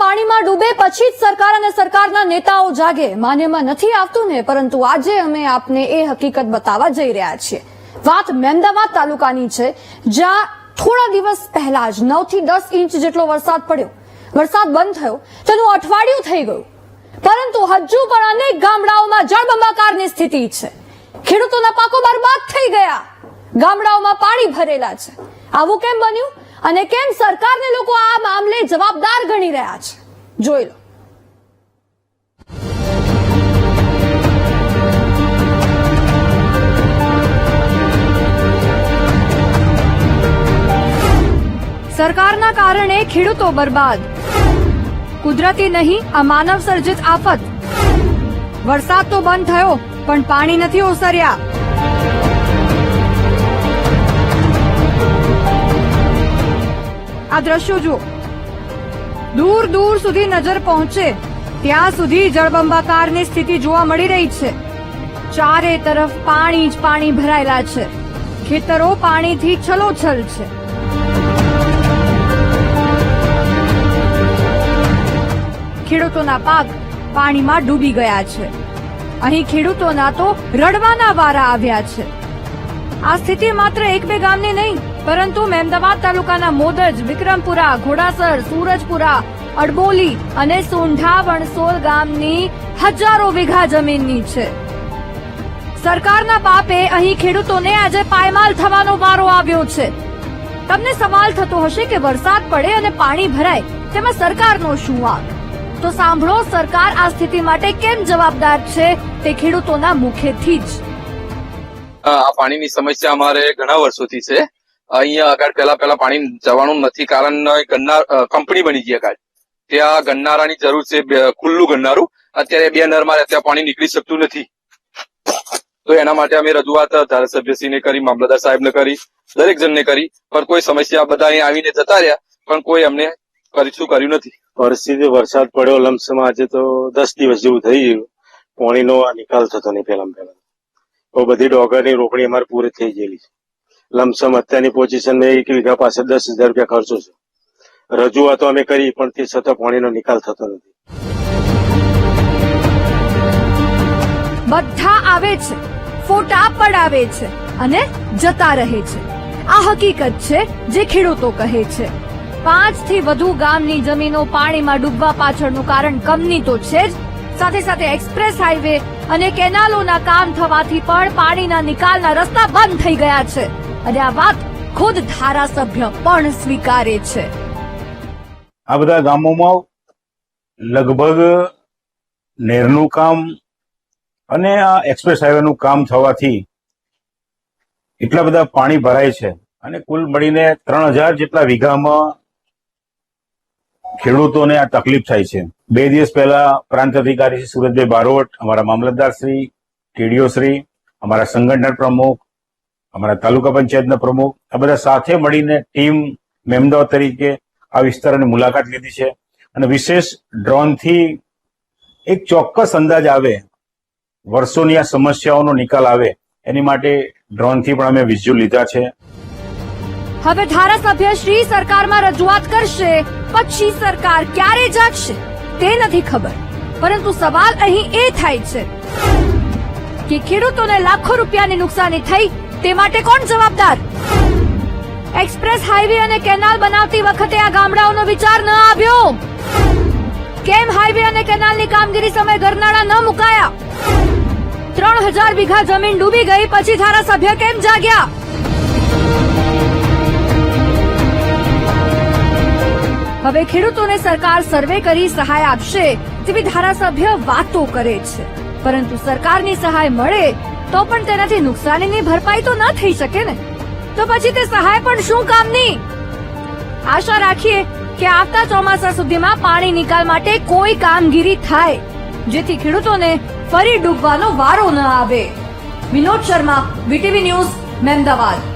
પાણીમાં ડૂબે પછી જ સરકાર અને સરકારના નેતાઓ જાગે. માન્યમાં નથી આવતું ને, પરંતુ આજે અમે આપને એ હકીકત બતાવવા જઈ રહ્યા છીએ. વાત મહેમદાવાદ તાલુકાની છે, જ્યાં થોડા દિવસ પહેલા જ નવથી દસ ઇંચ જેટલો વરસાદ પડ્યો. વરસાદ બંધ થયો, તેનું અઠવાડિયું થઈ ગયું. પરંતુ હજુ પણ અનેક ગામડાઓમાં જળબંબાકારની સ્થિતિ છે. ખેડૂતોના પાકો બરબાદ થઈ ગયા. ગામડાઓમાં પાણી ભરેલા છે. આવું કેમ બન્યું? અને કેમ સરકારને લોકો આ મામલે જવાબદાર ગણી રહ્યા છે? જોઈ લો. સરકારના કારણે ખેડૂતો બરબાદ. કુદરતી નહીં, આ માનવ સર્જિત આફત. વરસાદ તો બંધ થયો, પણ પાણી નથી ઓસર્યા. આ દ્રશ્યો જુઓ. દૂર દૂર સુધી નજર પહોંચે, ત્યાં સુધી જળબંબાકારની સ્થિતિ જોવા મળી રહી છે. ચારે તરફ પાણી જ પાણી ભરાયેલા છે. ખેતરો પાણીથી છલોછલ છે. ખેડૂતોના પાક પાણીમાં ડૂબી ગયા છે. અહીં ખેડૂતોના તો રડવાના વારા આવ્યા છે. આ સ્થિતિ માત્ર એક બે ગામની નહીં પરંતુ મહેમદાવાદ તાલુકાના મોદજ, વિક્રમપુરા, ઘોડાસર, સુરજપુરા, અડબોલી અને સોંઢા વણસોલ ગામની હજારો વીઘા જમીનની છે. સરકારના પાપે અહીં ખેડૂતોને આજે પાયમાલ થવાનો વારો આવ્યો છે. તમને સવાલ થતો હશે કે વરસાદ પડે અને પાણી ભરાય, તેમાં સરકારનો શું વાંક? તો સાંભળો, સરકાર આ સ્થિતિ માટે કેમ જવાબદાર છે તે ખેડૂતોના મુખેથી જ. આ પાણીની સમસ્યા અમારે ઘણા વર્ષોથી છે. અહીંયા આગળ પહેલા પહેલા પાણી જવાનું નથી કારણ ગન્નાર કંપની બની ગઈ આગળ. ત્યાં ગન્નારાની જરૂર છે ખુલ્લું ગન્નારું. અત્યારે બે નરમાં ત્યાં પાણી નીકળી શકતું નથી. તો એના માટે અમે રજૂઆત ધારાસભ્યશ્રીને કરી, મામલતદાર સાહેબને કરી, દરેક જણને કરી. પણ કોઈ સમસ્યા બધા અહીં આવીને જતા રહ્યા, પણ કોઈ અમને કરીશું કર્યું નથી. પરિસ્થિતિ વરસાદ પડ્યો લમસમ આજે તો દસ દિવસ જેવું થઈ ગયું. પાણીનો નિકાલ થતો નહીં પહેલા પહેલા બધી ડોગરની રોપણી અમારે પૂરી થઈ ગયેલી છે. લમસમ અત્યારની પોઝિશન એક વીઘા પાસે દસ હજાર રૂપિયા ખર્ચો છે. રજૂઆતો અમે કરી, પણ તે છતાં પાણીનો નિકાલ થતો નથી. બધા આવે છે, ફોટા પડાવે છે અને જતા રહે છે. આ હકીકત છે જે ખેડૂતો કહે છે. પાંચથી વધુ ગામની જમીનો પાણીમાં ડૂબવા પાછળનું કારણ કમની તો છે જ. સાથે સાથે એક્સપ્રેસ હાઈવે અને કેનાલોના કામ થવાથી પણ પાણીના નિકાલના રસ્તા બંધ થઈ ગયા છે. અને આ વાત ખુદ ધારાસભ્ય પણ સ્વીકારે છે. આ બધા ગામોમાં લગભગ નહેરનું કામ અને આ એક્સપ્રેસ હાઈવેનું કામ થવાથી એટલા બધા પાણી ભરાય છે અને કુલ મળીને ત્રણ હજાર જેટલા વીઘામાં ખેડૂતોને આ તકલીફ થાય છે. બે દિવસ પહેલા પ્રાંત અધિકારી શ્રી સુરજભાઈ બારોટ, અમારા મામલતદાર શ્રી ટીડીઓ શ્રી, અમારા સંગઠન પ્રમુખ અમારા તાલુકા પંચાયતના પ્રમુખ, આ બધા સાથે મળીને ટીમ મેમડો તરીકે આ વિસ્તારની મુલાકાત લીધી છે. અને વિશેષ ડ્રોનથી એક ચોક્કસ અંદાજ આવે, વર્ષોની આ સમસ્યાઓનો નિકાલ આવે, એની માટે ડ્રોનથી પણ અમે વિઝ્યુઅલ લીધા છે. હવે ધારાસભ્ય શ્રી સરકારમાં રજૂઆત કરશે, પછી સરકાર ક્યારે જાગશે, તે નથી ખબર. પરંતુ સવાલ અહીં એ થાય છે કે ખેડૂતોને લાખો રૂપિયાની નુકસાની થઈ તે માટે કોણ જવાબદાર? એક્સપ્રેસ હાઈવે અને કેનાલ બનાવતી વખતે આ ગામડાઓનો વિચાર ન આવ્યો. કેમ હાઈવે અને કેનાલની કામગીરી સમયે ગરનાળા ન મુકાયા? ત્રણ હજાર વીઘા જમીન ડૂબી ગઈ, પછી ધારાસભ્ય કેમ જાગ્યા? હવે ખેડૂતોને સરકાર સર્વે કરી સહાય આપશે તેવી ધારાસભ્ય વાતો કરે છે. પરંતુ સરકારની સહાય મળે તો પણ તેનાથી નુકસાનીની ભરપાઈ તો ન થઈ શકે ને. તો પછી તે સહાય પણ શું કામની? આશા રાખીએ કે આવતા ચોમાસા સુધીમાં પાણી નિકાલ માટે કોઈ કામગીરી થાય, જેથી ખેડૂતોને ફરી ડૂબવાનો વારો ન આવે. Vinod Sharma, VTV news, Mahemdavad.